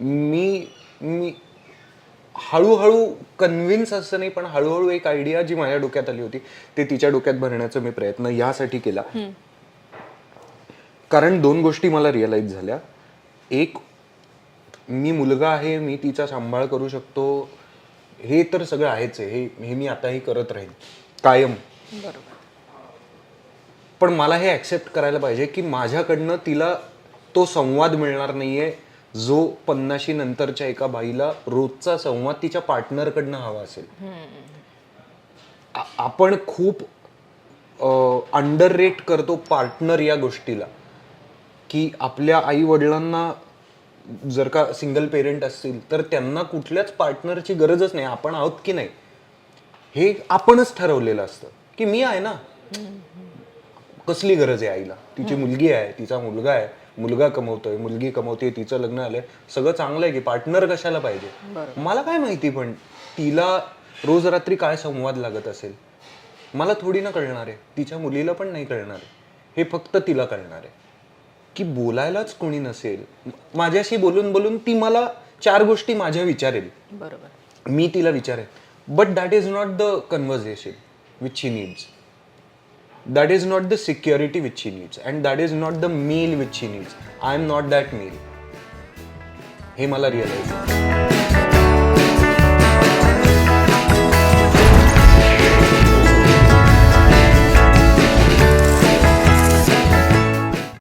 मी मी हळूहळू कन्व्हिन्स असं नाही पण हळूहळू एक आयडिया जी माझ्या डोक्यात आली होती ते तिच्या डोक्यात भरण्याचा मी प्रयत्न यासाठी केला. कारण दोन गोष्टी मला रिअलाइज झाल्या. एक मी मुलगा आहे मी तिचा सांभाळ करू शकतो हे तर सगळं आहेच आहे हे हे मी आताही करत राहीन कायम. बरोबर. पण मला हे ऍक्सेप्ट करायला पाहिजे की माझ्याकडनं तिला तो संवाद मिळणार नाहीये जो पन्नाशी नंतरच्या एका बाईला रोजचा संवाद तिच्या पार्टनरकडनं हवा असेल. आपण खूप अंडर रेट करतो पार्टनर या गोष्टीला. की आपल्या आई वडिलांना जर का सिंगल पेरेंट असतील तर त्यांना कुठल्याच पार्टनरची गरजच नाही. आपण आहोत की नाही? हे आपणच ठरवलेलं असतं. की मी आहे ना? कसली गरज आहे आईला? तिची मुलगी आहे तिचा मुलगा आहे मुलगा कमवतोय मुलगी कमवते तिचं लग्न आलंय सगळं चांगलं आहे की पार्टनर कशाला पाहिजे? मला काय माहिती पण तिला रोज रात्री काय संवाद लागत असेल? मला थोडी ना कळणार आहे. तिच्या मुलीला पण नाही कळणार आहे. हे फक्त तिला कळणार आहे. की बोलायलाच कोणी नसेल माझ्याशी बोलून बोलून ती मला चार गोष्टी माझ्या विचारेल. बरोबर. मी तिला विचारेन. But that is not the conversation which she needs that is not the security which she needs and that is not the meal which she needs. I am not that meal. Himala